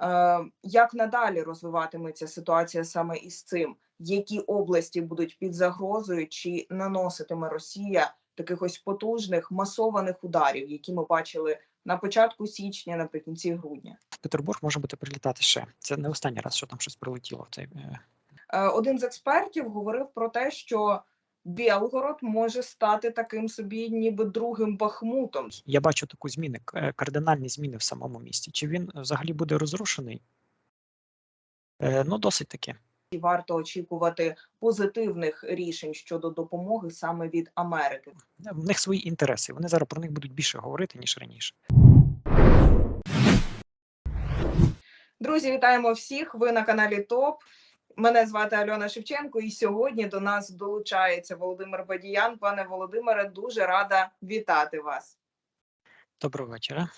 Е, Як надалі розвиватиметься ситуація саме із цим? Які області будуть під загрозою, чи наноситиме Росія таких ось потужних масованих ударів, які ми бачили на початку січня, наприкінці грудня? В Петербург може бути прилітати ще. Це не останній раз, що там щось прилетіло в цей. е, Е, Один з експертів говорив про те, що Білгород може стати таким собі, ніби другим Бахмутом. Я бачу таку зміни, е, кардинальні зміни в самому місті. Чи він взагалі буде розрушений? Е, Ну, досить таки. І варто очікувати позитивних рішень щодо допомоги саме від Америки. В них свої інтереси. Вони зараз про них будуть більше говорити, ніж раніше. Друзі, вітаємо всіх! Ви на каналі ТОП. Мене звати Альона Шевченко, і сьогодні до нас долучається Володимир Бадіян. Пане Володимире, дуже рада вітати вас. Доброго вечора.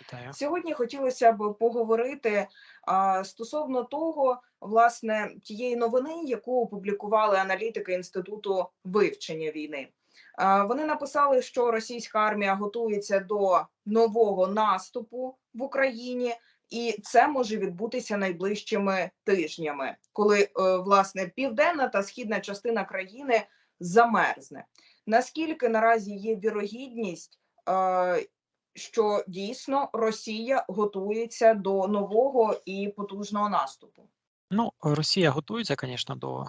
Вітаю. Сьогодні хотілося б поговорити а, стосовно того, власне, тієї новини, яку опублікували аналітики інституту вивчення війни. А, вони написали, що російська армія готується до нового наступу в Україні, і це може відбутися найближчими тижнями, коли е, власне південна та східна частина країни замерзне. Наскільки наразі є вірогідність? е, що дійсно Росія готується до нового і потужного наступу. Ну, Росія готується, звісно, до,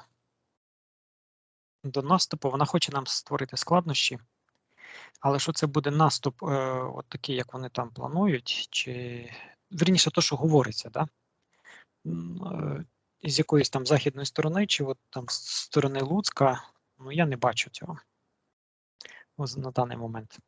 до наступу. Вона хоче нам створити складнощі. Але що це буде наступ, е, от такий, як вони там планують, чи вірніше, то, що говориться, да? Е, з якоїсь там західної сторони, чи от там з сторони Луцька, ну я не бачу цього ось на даний момент.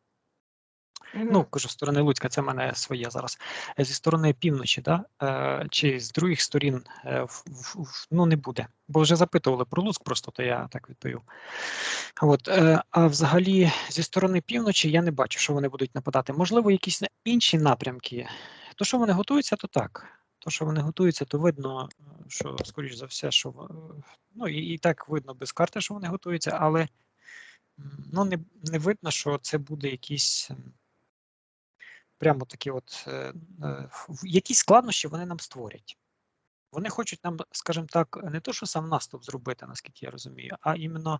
Ну, кажу, з сторони Луцька, це в мене своє зараз. Е, Зі сторони півночі, да? е, чи з других сторін, е, в, в, в- ну не буде. Бо вже запитували про Луцьк, просто то я так відповів. От, е, а взагалі, зі сторони півночі я не бачу, що вони будуть нападати. Можливо, якісь інші напрямки. То, що вони готуються, то так. То, що вони готуються, то видно, е, що, скоріш за все, що ну і, і так видно без карти, що вони готуються, але ну, не, не видно, що це буде якісь. прямо такі от е, е, якісь складнощі вони нам створять. Вони хочуть нам, скажімо так, не то, що сам наступ зробити, наскільки я розумію, а іменно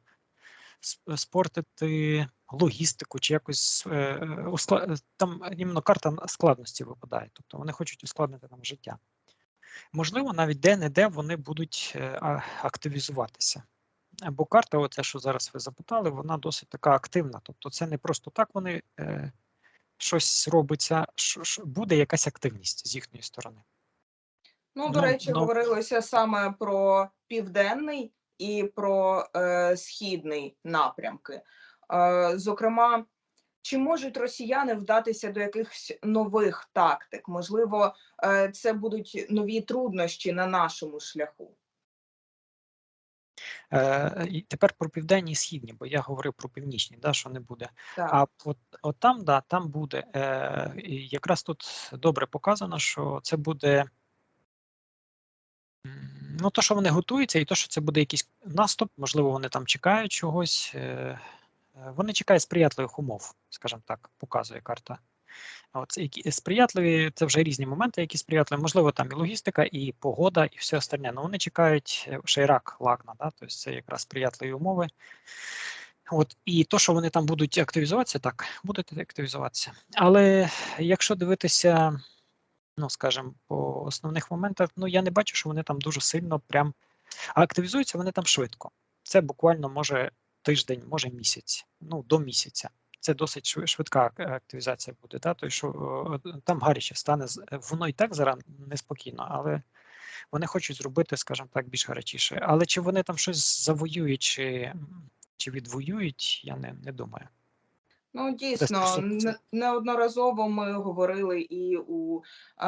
спортити логістику чи якось е, е, е, там іменно карта складності випадає. Тобто вони хочуть ускладнити нам життя. Можливо, навіть де-не-де вони будуть е, активізуватися. Бо карта, оце, що зараз ви запитали, вона досить така активна. Тобто, це не просто так вони е, щось робиться, що, що буде якась активність з їхньої сторони. Ну, до Ну, речі, ну. говорилося саме про південний і про е, східний напрямки. Е, зокрема, чи можуть росіяни вдатися до якихось нових тактик? Можливо, е, це будуть нові труднощі на нашому шляху. Е, і тепер про південні і східні, бо я говорив про північні, да, що не буде. Так. А от, от там, да, там буде. Е, якраз тут добре показано, що це буде. Ну, то, що вони готуються, і то, що це буде якийсь наступ, можливо, вони там чекають чогось. Е, е, вони чекають сприятливих умов, скажімо так, показує карта. От які сприятливі, це вже різні моменти, які сприятливі. Можливо, там і логістика, і погода, і все остальне. Ну вони чекають е, Шейрак Лагна, да? тобто це якраз сприятливі умови. От і то, що вони там будуть активізуватися, так, будуть активізуватися. Але якщо дивитися, ну скажімо, по основних моментах, ну я не бачу, що вони там дуже сильно прям а активізуються вони там швидко. Це буквально може тиждень, може місяць, ну до місяця. Це досить швидка активізація буде. Да? Тобто, що там гаряче стане воно і так зараз неспокійно, але вони хочуть зробити, скажімо так, більш гарячіше. Але чи вони там щось завоюють, чи, чи відвоюють, я не, не думаю. Ну, дійсно, неодноразово ми говорили і у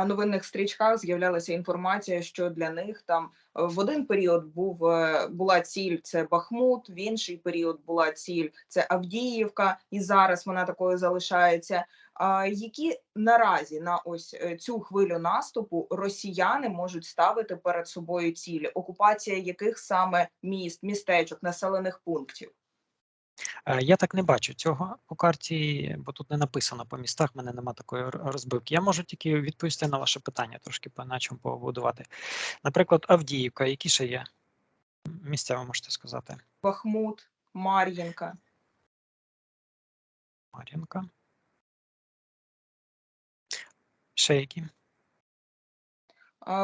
новинних стрічках з'являлася інформація, що для них там е, в один період був е, була ціль це Бахмут, в інший період була ціль це Авдіївка, і зараз вона такою залишається. А які наразі на ось е, цю хвилю наступу росіяни можуть ставити перед собою цілі? Окупація яких саме міст, містечок, населених пунктів? Е, Я так не бачу цього по карті, бо тут не написано по містах, в мене нема такої розбивки. Я можу тільки відповісти на ваше питання, трошки по начому побудувати. Наприклад, Авдіївка, які ще є місця, ви можете сказати? Бахмут, Мар'їнка. Мар'їнка. Ще які?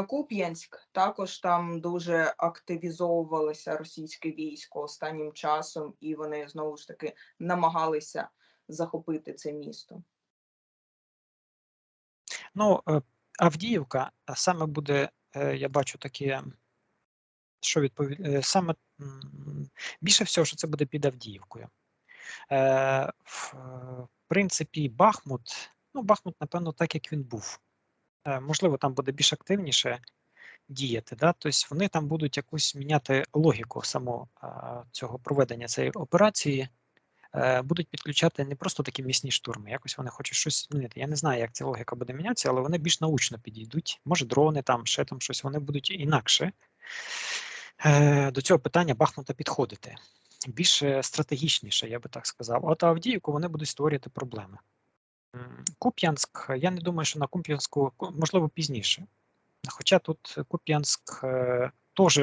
Куп'янськ також там дуже активізовувалося російське військо останнім часом, і вони знову ж таки намагалися захопити це місто. Ну, е, Авдіївка саме буде, е, я бачу таке, що відповідь, саме більше всього, що це буде під Авдіївкою. Е, В е, принципі, Бахмут, ну, Бахмут, напевно, так як він був. Е, Можливо, там буде більш активніше діяти. Да? Тобто вони там будуть якусь міняти логіку самого цього проведення цієї операції. Е, Будуть підключати не просто такі місні штурми, якось вони хочуть щось змінити. Я не знаю, як ця логіка буде мінятися, але вони більш научно підійдуть. Може, дрони там, ще там щось, вони будуть інакше е, до цього питання Бахмута підходити. Більш е, стратегічніше, я би так сказав. От Авдіївку вони будуть створювати проблеми. Куп'янськ, я не думаю, що на Куп'янську, можливо, пізніше. Хоча тут Куп'янськ е, теж.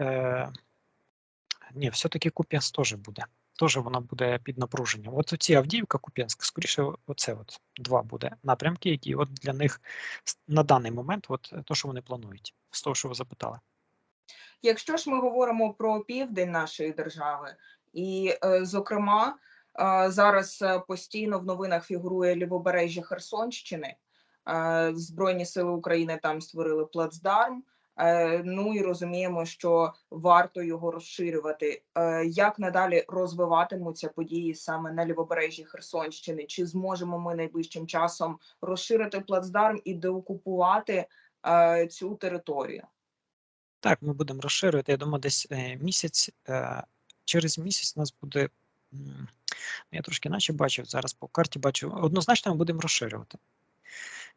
Е, ні, все-таки Куп'янськ теж буде. Теж вона буде під напруженням. От ці Авдіївка, Куп'янськ, скоріше, оце от два буде напрямки, які от для них на даний момент, от то, що вони планують, з того, що ви запитали. Якщо ж ми говоримо про південь нашої держави, і, е, зокрема, е, зараз е, постійно в новинах фігурує лівобережжя Херсонщини. Збройні сили України там створили плацдарм. Е, Ну і розуміємо, що варто його розширювати. Е, Як надалі розвиватимуться події саме на лівобережжі Херсонщини? Чи зможемо ми найближчим часом розширити плацдарм і деокупувати цю територію? Так, ми будемо розширювати. Я думаю, десь місяць. Через місяць у нас буде. М, Я трошки наче бачив зараз по карті. Бачу, однозначно ми будемо розширювати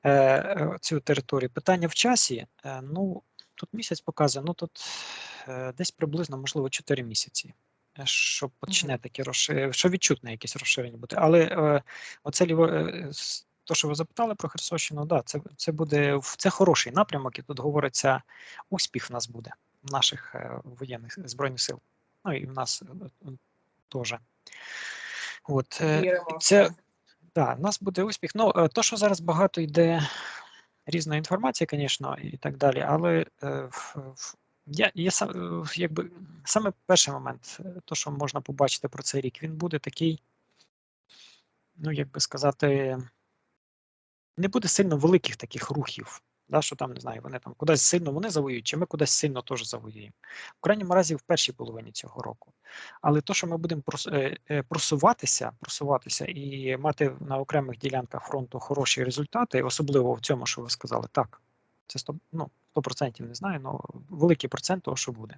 е, е, цю територію. Питання в часі. Е, ну тут місяць показує. Ну тут е, десь приблизно, можливо, 4 місяці. е, Щоб почне таке розширення, що відчутне якесь розширення буде. Але е, оце ліво, е, то, що ви запитали про Херсонщину, да, це, це буде це хороший напрямок, і тут говориться, успіх в нас буде, в наших е, воєнних збройних сил. Ну і в нас теж. От, е, Віримо це, да, в нас буде успіх. Ну, е, то, що зараз багато йде різної інформації, звісно, і так далі, але е, я, я сам, якби, саме перший момент, то, що можна побачити про цей рік, він буде такий, ну, як би сказати, не буде сильно великих таких рухів. Да, що там не знаю, вони там кудись сильно вони завоюють, чи ми кудись сильно теж завоюємо. В крайньому разі в першій половині цього року. Але то, що ми будемо е, е, просуватися, просуватися і мати на окремих ділянках фронту хороші результати, особливо в цьому, що ви сказали, так. Це 100, ну, 100% не знаю, але великий процент того, що буде.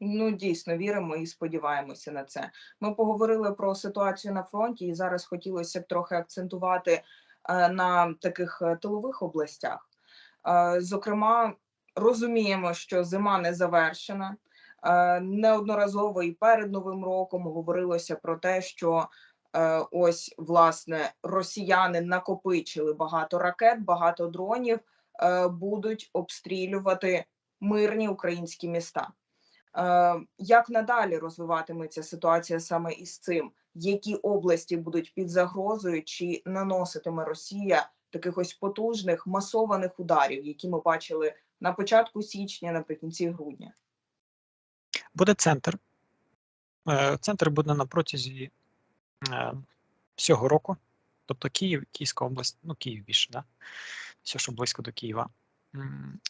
Ну, дійсно, віримо і сподіваємося на це. Ми поговорили про ситуацію на фронті, і зараз хотілося б трохи акцентувати на таких е, тилових областях. Е, Зокрема, розуміємо, що зима не завершена. Е, Неодноразово і перед Новим роком говорилося про те, що е, ось власне росіяни накопичили багато ракет, багато дронів, е, будуть обстрілювати мирні українські міста. Е, Як надалі розвиватиметься ситуація саме із цим? Які області будуть під загрозою, чи наноситиме Росія таких ось потужних масованих ударів, які ми бачили на початку січня, наприкінці грудня? Буде центр. Е, Центр буде на протязі е, всього року. Тобто Київ, Київська область, ну Київ більше, да? все, що близько до Києва.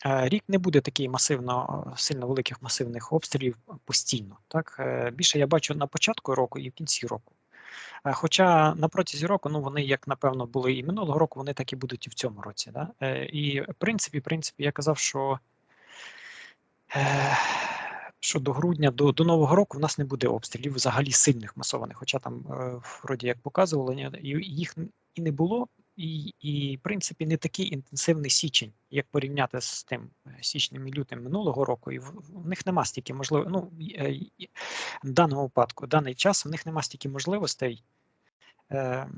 Е, Рік не буде такий масивно, сильно великих масивних обстрілів постійно. Так? Більше я бачу на початку року і в кінці року. Е, Хоча на протязі року, ну вони як напевно були і минулого року, вони так і будуть і в цьому році. Да? Е, І в принципі, в принципі, я казав, що е, що до грудня, до, до Нового року в нас не буде обстрілів взагалі сильних масованих. Хоча там вроді як показували, їх і не було і, і, в принципі, не такий інтенсивний січень, як порівняти з тим е, січнем і лютим минулого року. І в, в них нема стільки можливостей. Ну, е, в даному випадку, в даний час, в них нема стільки можливостей. Е,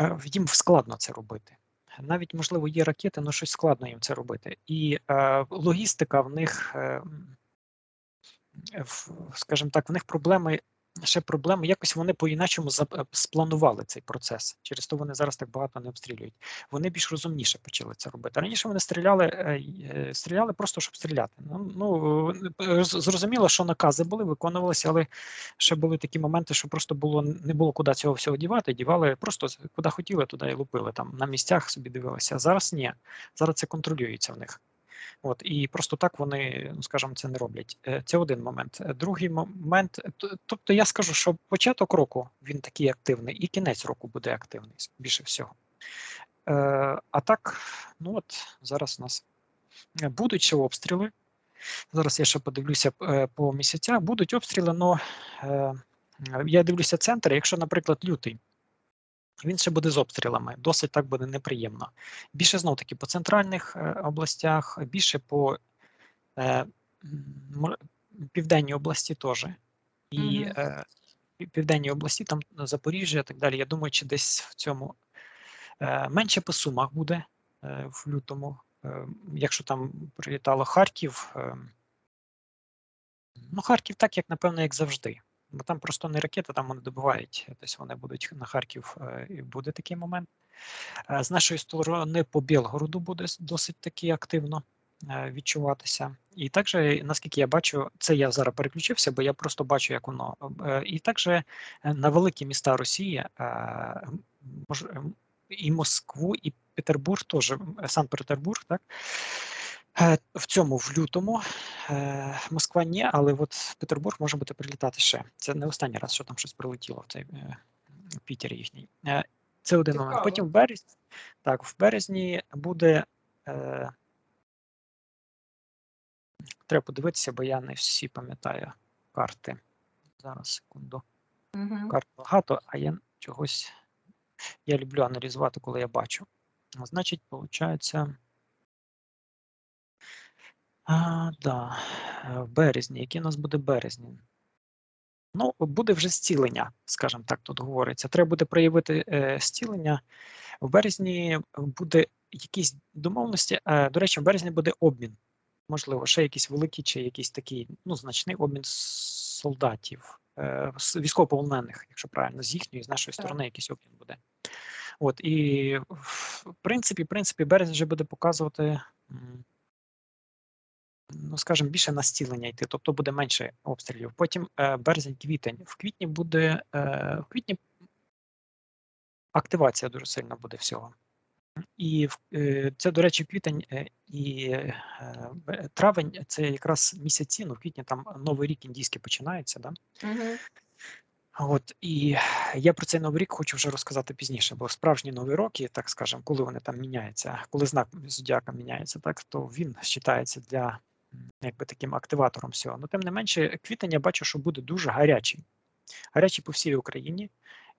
е, їм складно це робити. Навіть, можливо, є ракети, але щось складно їм це робити. І е, логістика в них, е, в, скажімо так, в них проблеми. Ще проблеми, якось вони по-іначому е, спланували цей процес. Через то вони зараз так багато не обстрілюють. Вони більш розумніше почали це робити. Раніше вони стріляли, е, е, стріляли просто щоб стріляти. Ну, ну зрозуміло, що накази були, виконувалися, але ще були такі моменти, що просто було не було куди цього всього дівати. Дівали просто куди хотіли, туди і лупили. Там на місцях собі дивилися. А зараз ні. Зараз це контролюється в них. От і просто так вони, ну скажімо, це не роблять. Е, Це один момент. Е, Другий момент, е, тобто я скажу, що початок року він такий активний, і кінець року буде активний більше всього. А так, ну от зараз у нас будуть ще обстріли. Зараз я ще подивлюся по місяцях. Будуть обстріли, але я дивлюся центр. Якщо, наприклад, лютий, він ще буде з обстрілами, досить так буде неприємно. Більше знов таки по центральних е, областях, більше по е, південній області теж. І Мгм. е, південній області, там Запоріжжя і так далі. Я думаю, чи десь в цьому е, менше по сумах буде е, в лютому. Е, якщо там прилітало Харків, е, ну Харків так, як напевно, як завжди. Бо там просто не ракети, там вони добивають, десь вони будуть на Харків, е, і буде такий момент. Е, З нашої сторони по Білгороду буде досить таки активно е, відчуватися. І також, наскільки я бачу, це я зараз переключився, бо я просто бачу, як воно. І також на великі міста Росії, е, мож- м, і Москву, і Петербург, теж Санкт-Петербург, так. Е, В цьому в лютому е, Москва ні, але от Петербург може бути прилітати ще. Це не останній раз, що там щось прилетіло в цей е, Пітер їхній. Це один момент. Потім в березні, так, в березні буде. Е, треба подивитися, бо я не всі пам'ятаю карти. Зараз, секунду. Мгм. Карт багато, а я чогось. Я люблю аналізувати, коли я бачу. Значить, виходить. А, да, е, в березні. Який у нас буде березні? Ну, буде вже зцілення, скажімо так, тут говориться. Треба буде проявити е, зцілення. В березні буде якісь домовленості. Е, до речі, в березні буде обмін. Можливо, ще якийсь великий чи якийсь такий ну, значний обмін солдатів, е, військовополонених, якщо правильно, з їхньої, з нашої Так. сторони якийсь обмін буде. От і в принципі, в принципі, березень вже буде показувати. Ну, скажімо, більше на стілення йти, тобто буде менше обстрілів. Потім е, березень-квітень. В квітні буде е, в квітні активація дуже сильно буде всього. І е, це, до речі, квітень е, і е, травень це якраз місяці, ну в квітні там Новий рік індійський починається. Да? Мгм. От і я про цей новий рік хочу вже розказати пізніше, бо справжні нові роки, так скажемо, коли вони там міняються, коли знак зодіака міняється, так то він вважається для якби таким активатором всього. Ну тим не менше, квітень я бачу, що буде дуже гарячий, гарячий по всій Україні.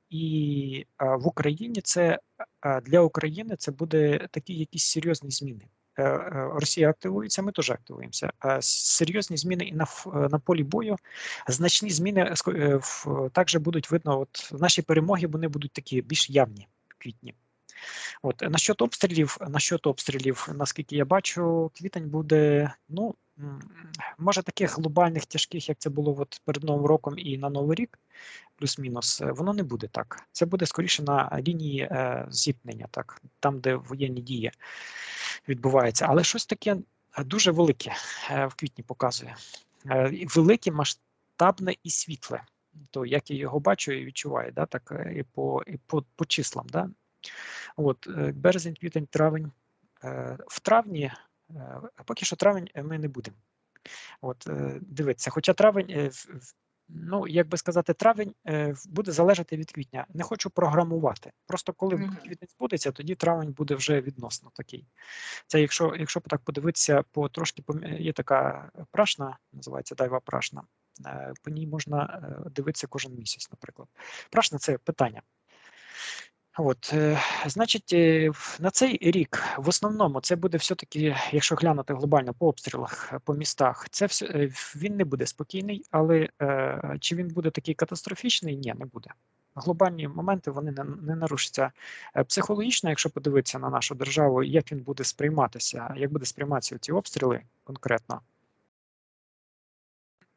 І а, в Україні це а, для України це буде такі якісь серйозні зміни. Е, е, Росія активується, ми теж активуємося. Серйозні зміни і на на полі бою, значні зміни е, також будуть видно. От наші перемоги вони будуть такі більш явні в квітні. От насчет обстрілів, насчет обстрілів, наскільки я бачу, квітень буде, ну може таких глобальних тяжких, як це було от перед Новим роком і на Новий рік, плюс-мінус, е, воно не буде так. Це буде скоріше на лінії е, зіткнення, так, там, де воєнні дії відбуваються. Але щось таке е, дуже велике е, в квітні показує. Е, велике, масштабне і світле. То як я його бачу і відчуваю, да, так е, і по, і по, по числам. Да. От, е, березень, квітень, травень. Е, В травні, е, поки що травень ми не будемо. От, дивіться, хоча травень, ну, як би сказати, травень буде залежати від квітня. Не хочу програмувати. Просто коли Мгм. квітень збудеться, тоді травень буде вже відносно такий. Це якщо, якщо так подивитися, по трошки є така прашна, називається дайва прашна. По ній можна дивитися кожен місяць, наприклад. Прашна це питання. От, е, значить, е, на цей рік в основному це буде все-таки, якщо глянути глобально по обстрілах по містах, це все він не буде спокійний, але е, чи він буде такий катастрофічний? Ні, не буде. Глобальні моменти вони не, не нарушаться. Психологічно, якщо подивитися на нашу державу, як він буде сприйматися, як буде сприйматися ці обстріли конкретно.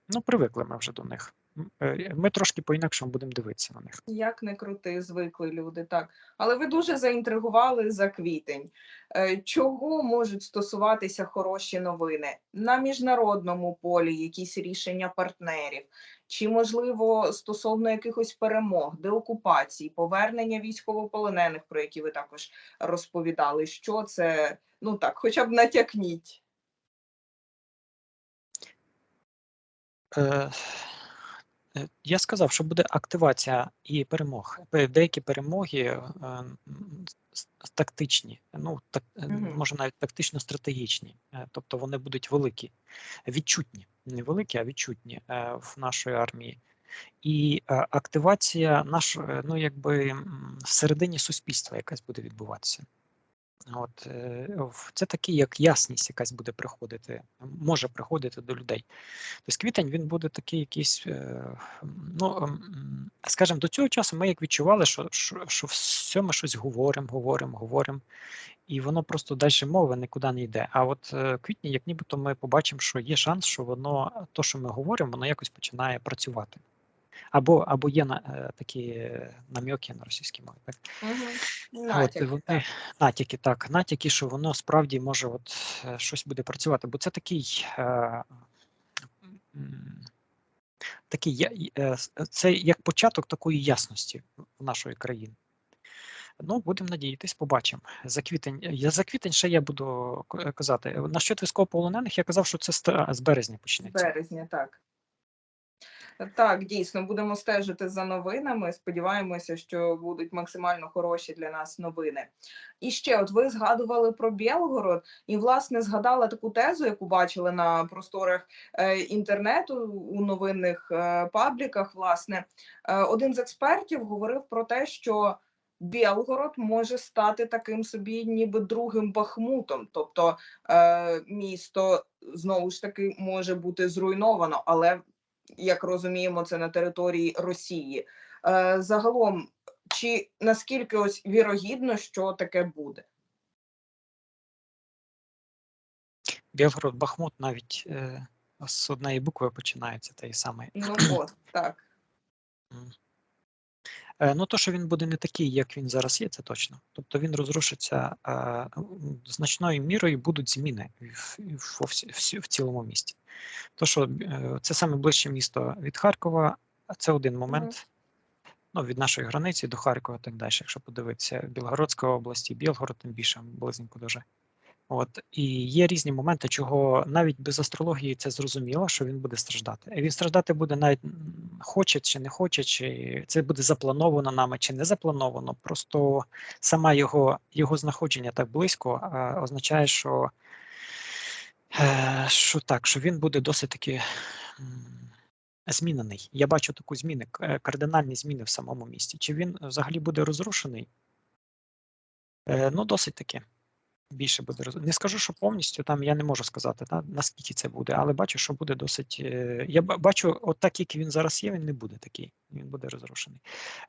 Ну, привикли ми вже до них. Е, Ми трошки по-інакшому будемо дивитися на них. Як не крути, звикли люди, так. Але ви дуже заінтригували за квітень. Е, Чого можуть стосуватися хороші новини на міжнародному полі, якісь рішення партнерів, чи можливо стосовно якихось перемог, деокупації, повернення військовополонених, про які ви також розповідали? Що це? Ну так, хоча б натякніть. Е, Я сказав, що буде активація і перемог. Деякі перемоги е, тактичні, ну так е, може навіть тактично-стратегічні, Е, тобто вони будуть великі, відчутні, не великі, а відчутні е, в нашої армії. І е, активація наш, е, ну якби всередині суспільства якась буде відбуватися. От е, це такий, як ясність, якась буде приходити, може приходити до людей. Тобто квітень він буде такий якийсь, е, ну ем, скажімо, до цього часу ми як відчували, що, що, що все ми щось говоримо, говоримо, говоримо, і воно просто далі мови нікуди не йде. А от е, квітні, як нібито ми побачимо, що є шанс, що воно, то, що ми говоримо, воно якось починає працювати. Або, або є на, е, такі е, намьоки на російській мові. Так? Угу. От, вони, натяки, так, натяки, що воно справді може от, е, щось буде працювати, бо це такий. Е, такий це як початок такої ясності в нашої країни. Ну, будемо надіятись, побачимо. За квітень, я за квітень ще я буду казати. Насчет військовополонених, я казав, що це з березня почнеться. З березня, так. Так, дійсно, будемо стежити за новинами. Сподіваємося, що будуть максимально хороші для нас новини. І ще, от ви згадували про Білгород, і власне згадала таку тезу, яку бачили на просторах е, інтернету у новинних е, пабліках. Власне, е, один з експертів говорив про те, що Білгород може стати таким собі, ніби другим Бахмутом, тобто е, місто знову ж таки може бути зруйновано, але як розуміємо, це на території Росії. Е, загалом, чи наскільки ось вірогідно, що таке буде? Білгород, Бахмут навіть е, з однієї букви починається той самий. Ну от так. Ну, то, що він буде не такий, як він зараз є, це точно. Тобто він розрушиться е, значною мірою будуть зміни в, цілому місті. То, що е, це саме ближче місто від Харкова, це один момент. Ну, від нашої границі до Харкова, так далі. Якщо подивитися, Білгородська області, Білгород, тим більше близенько дуже. От і є різні моменти, чого навіть без астрології це зрозуміло, що він буде страждати. Він страждати буде навіть хоче чи не хоче, чи це буде заплановано нами, чи не заплановано. Просто сама його, його знаходження так близько е, означає, що, е, що так, що він буде досить таки змінений. Я бачу таку зміни, е, кардинальні зміни в самому місті. Чи він взагалі буде розрушений? Е, ну, досить таки більше буде роз... Не скажу, що повністю там я не можу сказати, та, наскільки це буде, але бачу, що буде досить. е, Я бачу, от так, як він зараз є, він не буде такий, він буде розрушений.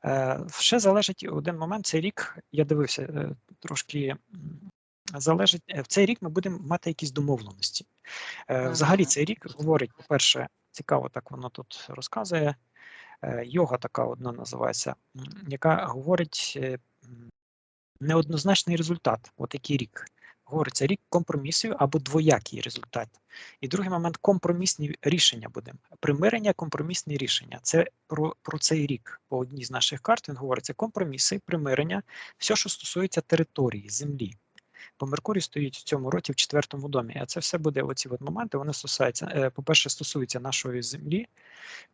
Е, Ще залежить один момент. Цей рік я дивився е, трошки. Залежить е, в цей рік ми будемо мати якісь домовленості. Е, Взагалі, цей рік говорить, по-перше, цікаво, так воно тут розказує. Е, Йога така одна називається, яка говорить е, неоднозначний результат. От який рік. Говориться рік компромісів або двоякий результат. І другий момент компромісні рішення будемо. Примирення, компромісні рішення. Це про, про цей рік. По одній з наших карт він говориться компроміси, примирення, все, що стосується території, землі. Бо Меркурій стоїть в цьому році в четвертому домі. А це все буде оці от моменти. Вони стосуються, е, по-перше, стосуються нашої землі,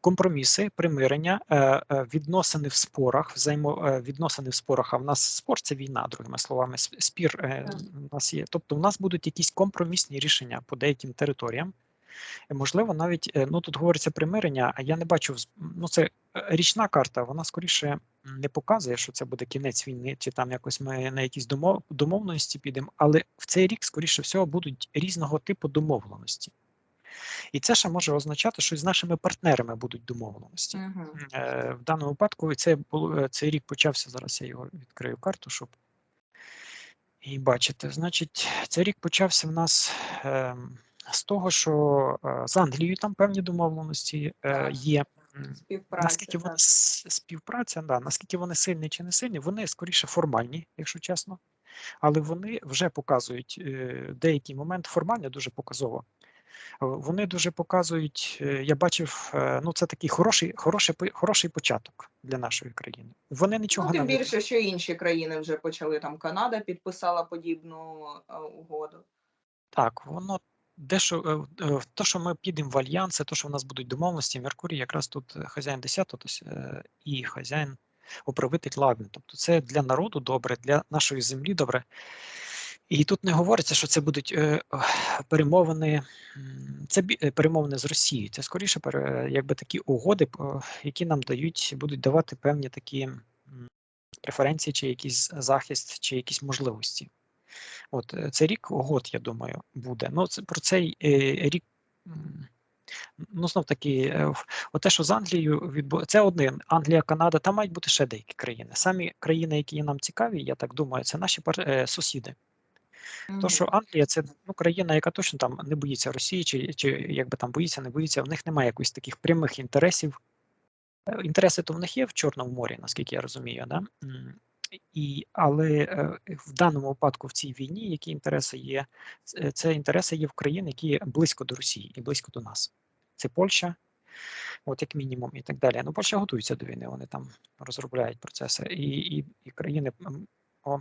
компроміси, примирення, е, е, відносини в спорах, взаємовідносини в спорах. А в нас спор це війна, другими словами, спір у нас є. Тобто, у нас будуть якісь компромісні рішення по деяким територіям. І, можливо, навіть е, ну тут говориться примирення, а я не бачу ну це е, річна карта. Вона скоріше не показує, що це буде кінець війни, чи там якось ми на якісь домов, домовленості підемо. Але в цей рік, скоріше всього, будуть різного типу домовленості. І це ще може означати, що з нашими партнерами будуть домовленості. Мгм. Е, в даному випадку це було е, цей рік почався. Зараз я його відкрию карту, щоб і бачити. Значить, цей рік почався в нас ем, з того, що е, з Англією там певні домовленості е, є. Співпраця. Наскільки вони так. співпраця, да, наскільки вони сильні чи не сильні, вони скоріше формальні, якщо чесно, але вони вже показують е, деякий момент формально дуже показово. Вони дуже показують, я бачив, ну це такий хороший, хороший, хороший початок для нашої країни. Вони нічого Ну, тим не більше, що інші країни вже почали там. Канада підписала подібну угоду. Так, воно дещо е, е, то, що ми підемо в альянси, то, що в нас будуть домовленості, Меркурій якраз тут е, хазяїн 10 тобто, е, і хазяїн управитель лагни. Тобто це для народу добре, для нашої землі добре. І тут не говориться, що це будуть перемовини, це перемовини з Росією. Це скоріше якби такі угоди, які нам дають, будуть давати певні такі преференції, чи якийсь захист, чи якісь можливості. От е, це рік угод, я думаю, буде. Ну, це про цей е, рік. Ну, знов таки, е, оте, що з Англією відбу... це одне. Англія, Канада, там мають бути ще деякі країни. Самі країни, які нам цікаві, я так думаю, це наші пар- е, сусіди. То, що Англія це ну, країна, яка точно там не боїться Росії, чи, чи якби там боїться, не боїться, в них немає якихось таких прямих інтересів. Інтереси то в них є в Чорному морі, наскільки я розумію, да? І, але е, в даному випадку в цій війні, які інтереси є, це- це інтереси є в країн, які близько до Росії і близько до нас. Це Польща, от як мінімум, і так далі. Ну, Польща готується до війни, вони там розробляють процеси. І, і, і країни о,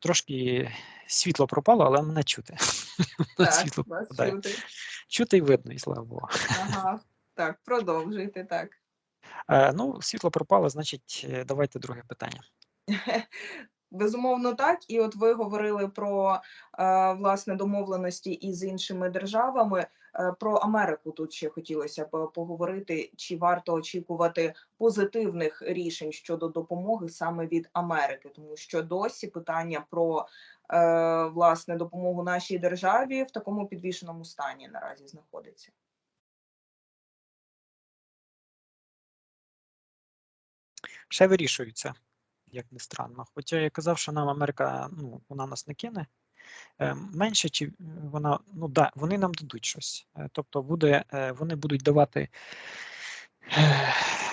трошки світло пропало, але мене чути. Так, світло вас чути. Чути і видно, і слава Богу. Ага. Так, продовжуйте так. Е, ну, світло пропало, значить, е, давайте друге питання. Безумовно, так. І от ви говорили про е, власне домовленості із іншими державами. Е, Про Америку тут ще хотілося б поговорити, чи варто очікувати позитивних рішень щодо допомоги саме від Америки, тому що досі питання про е, власне допомогу нашій державі в такому підвішеному стані наразі знаходиться. Ще вирішуються, як не странно. Хоча я казав, що нам Америка, ну, вона нас не кине. Е, Менше чи е, вона, ну да, вони нам дадуть щось. Е, Тобто буде, вони будуть давати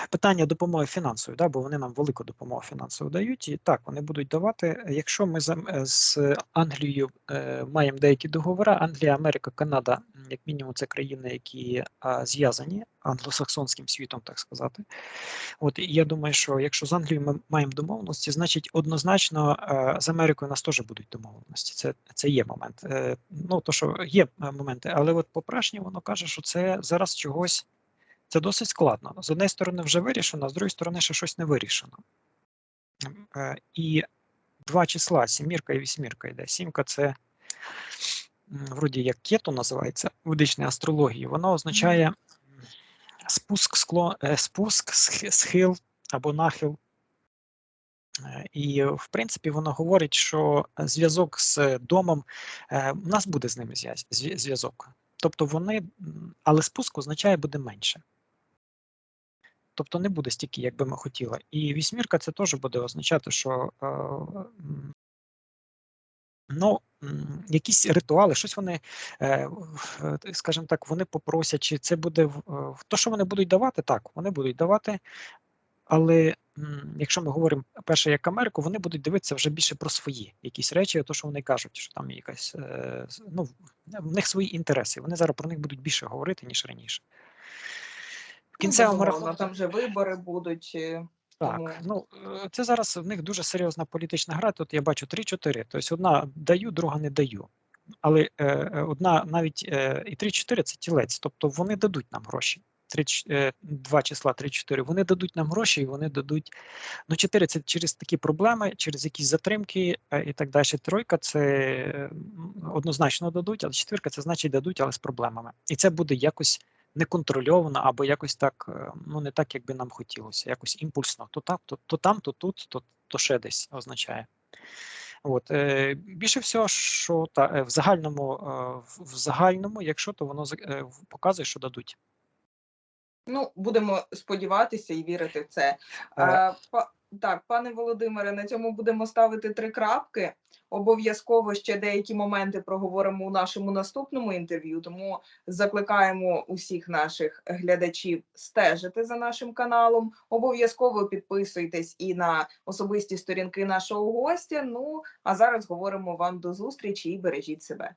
питання допомоги фінансової, да, бо вони нам велику допомогу фінансову дають. І так, вони будуть давати. Якщо ми е, з Англією е, маємо деякі договори, Англія, Америка, Канада, як мінімум, це країни, які зв'язані англосаксонським світом, так сказати. От і я думаю, що якщо з Англією ми маємо домовленості, значить однозначно е, з Америкою у нас теж будуть домовленості. Це, це є момент. Ну то що є моменти, але от попрашні воно каже, що це зараз чогось. Це досить складно. З однієї сторони вже вирішено, а з другої сторони ще щось не вирішено. Е, І два числа, сімірка і вісьмірка йде. Сімка це вроді як кето називається в ведичній астрології. Воно означає спуск, скло, е, спуск, схил або нахил. Е, І, в принципі, воно говорить, що зв'язок з домом, у нас буде з ними зв'язок. Тобто вони, але спуск означає буде менше. Тобто не буде стільки, як би ми хотіли. І вісьмірка це теж буде означати, що е, ну, якісь ритуали, щось вони, е, е, скажімо так, вони попросять, чи це буде то, що вони будуть давати, так, вони будуть давати. Але якщо ми говоримо перше як Америку, вони будуть дивитися вже більше про свої якісь речі, то що вони кажуть, що там якась ну в них свої інтереси. Вони зараз про них будуть більше говорити ніж раніше. Ну, кінцевому рахунку там вже вибори будуть. е, так, ну е, це зараз в них дуже серйозна політична гра. Тут я бачу 3-4. Тобто одна даю, друга не даю. Але е, е, одна навіть е, і 3-4 це тілець, тобто вони дадуть нам гроші. 3, е, два числа 3-4, вони дадуть нам гроші, і вони дадуть. Ну, 4 це через такі проблеми, через якісь затримки е, і так далі. Тройка це однозначно дадуть, але четвірка це значить дадуть, але з проблемами. І це буде якось неконтрольовано або якось так, е, ну не так, як би нам хотілося, якось імпульсно. То там, то, то там, то тут, то, то ще десь означає. От, е, більше всього, що та, е, в загальному, е, в, в загальному, якщо то воно е, показує, що дадуть. Ну, будемо сподіватися і вірити в це. Е. Так, пане Володимире, на цьому будемо ставити три крапки. Обов'язково ще деякі моменти проговоримо у нашому наступному інтерв'ю. Тому закликаємо усіх наших глядачів стежити за нашим каналом. Обов'язково підписуйтесь і на особисті сторінки нашого гостя. Ну а зараз говоримо вам до зустрічі і бережіть себе.